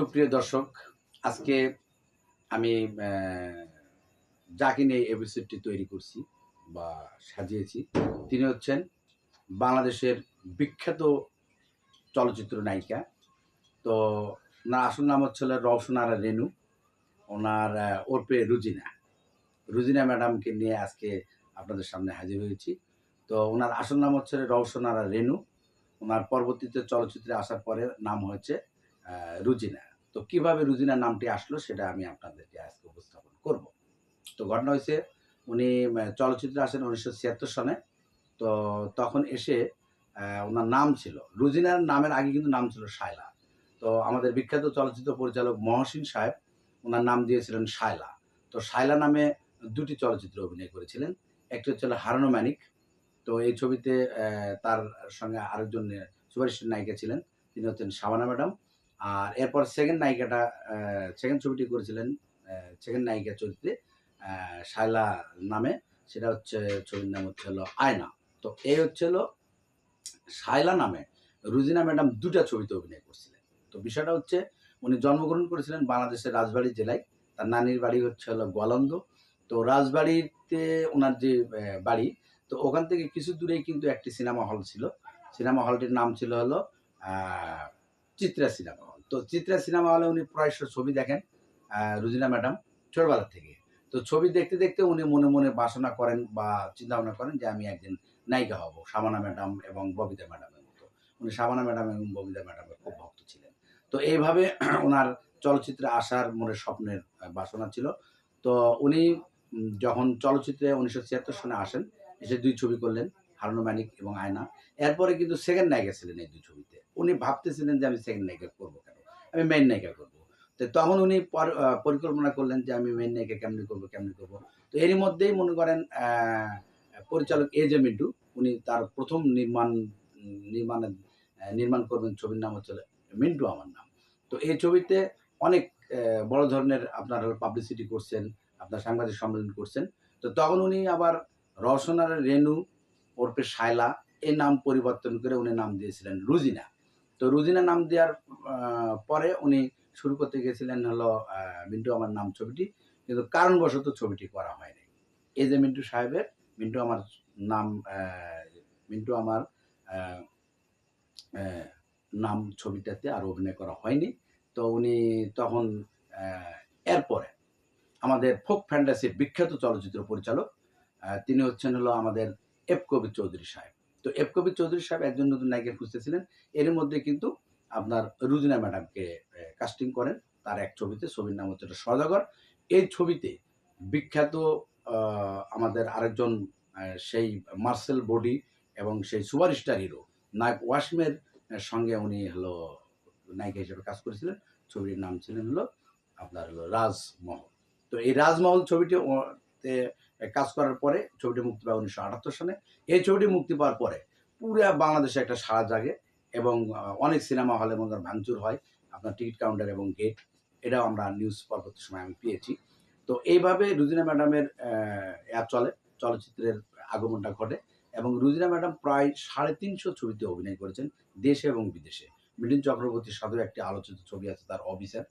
সুপ্রিয় দর্শক, আজকে আমি যাকে নিয়ে এপিসোডটি তৈরি করছি বা সাজিয়েছি, তিনি হচ্ছেন বাংলাদেশের বিখ্যাত চলচ্চিত্র নায়িকা। তো ওনার আসল নাম হচ্ছে রওশনারা রেনু। ওনার ওরপে রুজিনা। রুজিনা ম্যাডামকে নিয়ে আজকে আপনাদের সামনে হাজির হয়েছি। তো ওনার আসল নাম হচ্ছে রওশনারা রেনু। ওনার পরবর্তীতে চলচ্চিত্রে আসার পরে নাম হয়েছে রুজিনা। তো কীভাবে রুজিনা নামটি আসলো সেটা আমি আপনাদেরকে আজকে উপস্থাপন করব। তো ঘটনা হয়েছে উনি চলচ্চিত্রে আসেন উনিশশো ছিয়াত্তর সনে। তো তখন এসে ওনার নাম ছিল, রুজিনার নামের আগে কিন্তু নাম ছিল শায়লা। তো আমাদের বিখ্যাত চলচ্চিত্র পরিচালক মহসিন সাহেব ওনার নাম দিয়েছিলেন শায়লা। তো শায়লা নামে দুটি চলচ্চিত্র অভিনয় করেছিলেন। একটি হচ্ছিল হারানো ম্যানিক। তো এই ছবিতে তার সঙ্গে আরেকজন সুপারস্টার নায়িকা ছিলেন, তিনি হচ্ছেন শাবানা ম্যাডাম। আর এরপর সেকেন্ড নায়িকাটা সেকেন্ড ছবিটি করেছিলেন সেকেন্ড নায়িকা চরিত্রে শায়লা নামে। সেটা হচ্ছে, ছবির নাম হচ্ছে হলো আয়না। তো এই হচ্ছে হলো শায়লা নামে রুজিনা ম্যাডাম দুটা ছবিতে অভিনয় করছিলেন। তো বিষয়টা হচ্ছে, উনি জন্মগ্রহণ করেছিলেন বাংলাদেশের রাজবাড়ী জেলায়। তার নানির বাড়ি হচ্ছে হলো গোয়ালন্দ। তো রাজবাড়িতে ওনার যে বাড়ি, তো ওখান থেকে কিছু দূরেই কিন্তু একটি সিনেমা হল ছিল। সিনেমা হলটির নাম ছিল হলো চিত্রা সিনেমা হল। তো চিত্রা সিনেমা হলে উনি প্রায়শ ছবি দেখেন রুজিনা ম্যাডাম, ছোটবেলা থেকে। তো ছবি দেখতে দেখতে উনি মনে মনে বাসনা করেন বা চিন্তা ভাবনা করেন যে আমি একদিন নায়িকা হব, শাবানা ম্যাডাম এবং ববিতা ম্যাডামের মতো। উনি শাবানা ম্যাডাম এবং ববিতা ম্যাডামের খুব ভক্ত ছিলেন। তো এইভাবে ওনার চলচ্চিত্রে আসার মনে স্বপ্নের বাসনা ছিল। তো উনি যখন চলচ্চিত্রে উনিশশো ছিয়াত্তর সনে আসেন, এসে দুই ছবি করলেন। হারুনো ম্যানিক এবং আয়না। এরপরে কিন্তু সেকেন্ড নায়িকা ছিলেন এই দুই ছবিতে। উনি ভাবতেছিলেন যে আমি সেকেন্ড নায়িকা করব কেন? আমি মেইন নায়িকা করব। তো তখন উনি পর- পরিকল্পনা করলেন যে আমি মেইন নায়িকা কেমনি করব কেমনি করব? তো এরই মধ্যেই মনে করেন পরিচালক এ জে মিন্টু, উনি তার প্রথম নির্মাণ, নির্মাণে নির্মাণ করবেন ছবির নাম হচ্ছে মিন্টু আমার নাম। তো এই ছবিতে অনেক বড় ধরনের আপনার পাবলিসিটি করছেন, আপনার সাংবাদিক সম্মেলন করছেন। তো তখন উনি আবার রওশনার রেনু ওরপে শায়লা এই নাম পরিবর্তন করে উনি নাম দিয়েছিলেন রুজিনা। তো রুজিনা নাম দেওয়ার পরে উনি শুরু করতে গেছিলেন হলো মিন্টু আমার নাম ছবিটি, কিন্তু কারণবশত ছবিটি করা হয়নি। এই যে মিন্টু সাহেবের, মিন্টু আমার নাম মিন্টু আমার নাম ছবিটাতে আর অভিনয় করা হয়নি। তো উনি তখন এরপরে আমাদের ফোক ফ্যান্টাসির বিখ্যাত চলচ্চিত্র পরিচালক তিনি হচ্ছেন হলো আমাদের এফ কবির চৌধুরী সাহেব। তো এফ কবির চৌধুরী সাহেব একজন নতুন নায়িকা খুঁজতেছিলেন। এর মধ্যে কিন্তু আপনার রুজিনা ম্যাডামকে কাস্টিং করেন। তার এক ছবিতে ছবির নাম হচ্ছে সদাগর। এই ছবিতে বিখ্যাত আমাদের আরেকজন সেই মার্সেল বডি এবং সেই সুপারস্টার হিরো নায়ক ওয়াসিমের সঙ্গে উনি হলো নায়িকা হিসেবে কাজ করেছিলেন। ছবির নাম ছিলেন হলো আপনার হলো রাজমহল। তো এই রাজমহল ছবিটি কাজ করার পরে ছবিটি মুক্তি পায় উনিশশো আটাত্তর সালে। এই ছবিটি মুক্তি পাওয়ার পরে পুরো বাংলাদেশে একটা সাড়া জাগে এবং অনেক সিনেমা হলে মধ্যে ভাঙচুর হয়। আপনার টিকিট কাউন্টার এবং গেট, এটাও আমরা নিউজ পরবর্তী সময় আমি পেয়েছি। তো এইভাবে রুজিনা ম্যাডামের অ্যাপ চলে, চলচ্চিত্রের আগমনটা ঘটে এবং রুজিনা ম্যাডাম প্রায় সাড়ে তিনশো ছবিতে অভিনয় করেছেন দেশে এবং বিদেশে। মিলিন চক্রবর্তীর সাথেও একটি আলোচিত ছবি আছে তার অফিসার।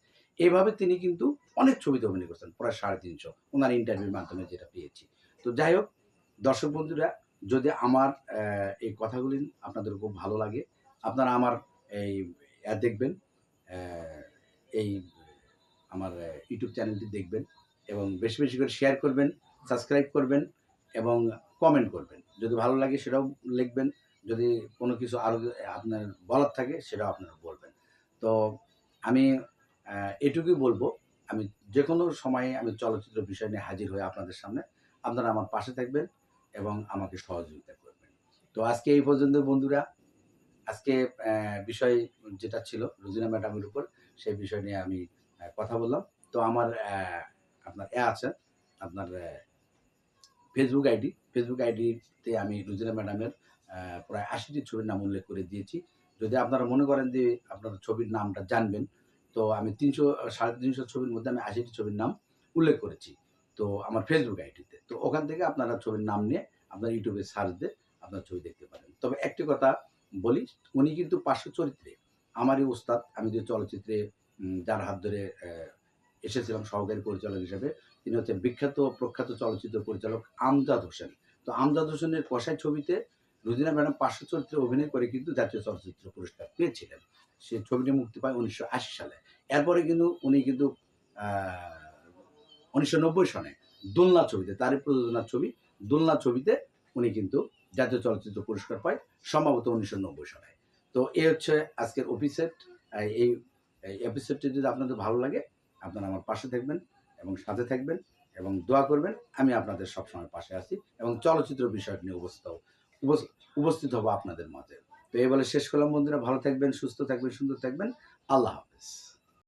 এইভাবে তিনি কিন্তু অনেক ছবিতে অভিনয় করেছেন প্রায় সাড়ে তিনশো। ওনার ইন্টারভিউর মাধ্যমে যেটা পেয়েছি। তো যাই হোক, দর্শক বন্ধুরা, যদি আমার এই কথাগুলি আপনাদের খুব ভালো লাগে, আপনারা আমার এই দেখবেন এই, আমার ইউটিউব চ্যানেলটি দেখবেন এবং বেশি বেশি করে শেয়ার করবেন সাবস্ক্রাইব করবেন এবং কমেন্ট করবেন। যদি ভালো লাগে সেটাও লিখবেন, যদি কোনো কিছু আরও আপনার বলার থাকে সেটাও আপনারা বলবেন। তো আমি এটুকুই বলব, আমি যে কোনো সময়ে আমি চলচ্চিত্র বিষয় নিয়ে হাজির হয়ে আপনাদের সামনে, আপনারা আমার পাশে থাকবেন এবং আমাকে সহযোগিতা করবেন। তো আজকে এই পর্যন্ত বন্ধুরা, আজকে বিষয় যেটা ছিল রুজিনা ম্যাডামের উপর, সেই বিষয় নিয়ে আমি কথা বললাম। তো আমার আপনার এ আছে, আপনার ফেসবুক আইডি ফেসবুক আইডিতে আমি রুজিনা ম্যাডামের প্রায় আশিটি ছবির নাম উল্লেখ করে দিয়েছি। যদি আপনারা মনে করেন যে আপনার ছবির নামটা জানবেন তো আমি তিনশো, সাড়ে তিনশো ছবির মধ্যে আমি আশিটি ছবির নাম উল্লেখ করেছি। তো আমার ফেসবুক আইডিতে। তো ওখান থেকে আপনারা ছবির নাম নিয়ে আপনার ইউটিউবে সার্চ দিয়ে আপনার ছবি দেখতে পারেন। তবে একটি কথা বলি, উনি কিন্তু পার্শ্ব চরিত্রে। আমারই উস্তাদ আমি যে চলচ্চিত্রে যার হাত ধরে এসেছিলাম সহকারী পরিচালক হিসেবে, তিনি হচ্ছেন বিখ্যাত প্রখ্যাত চলচ্চিত্র পরিচালক আমজাদ হোসেন। তো আমজাদ হোসেনের কষাই ছবিতে রুজিনা ম্যাডাম পার্শ্ব চরিত্রে অভিনয় করে কিন্তু জাতীয় চলচ্চিত্র পুরস্কার পেয়েছিলেন। সে ছবিটি মুক্তি পায় উনিশশো আশি সালে। এরপরে কিন্তু উনি কিন্তু উনিশশো নব্বই সনে দোলনা ছবিতে, তারই প্রযোজনার ছবি দোলনা ছবিতে উনি কিন্তু জাতীয় চলচ্চিত্র পুরস্কার পায়, সম্ভবত উনিশশো নব্বই সনে। তো এই হচ্ছে আজকের অফিসের এই এপিসোডটি যদি আপনাদের ভালো লাগে, আপনারা আমার পাশে থাকবেন এবং সাথে থাকবেন এবং দোয়া করবেন। আমি আপনাদের সবসময় পাশে আছি এবং চলচ্চিত্র বিষয় নিয়ে উপস- উপস্থিত হব আপনাদের মতে তো এই বলে শেষ করলাম বন্ধুরা। ভালো থাকবেন, সুস্থ থাকবেন, সুন্দর থাকবেন। আল্লাহ হাফেজ।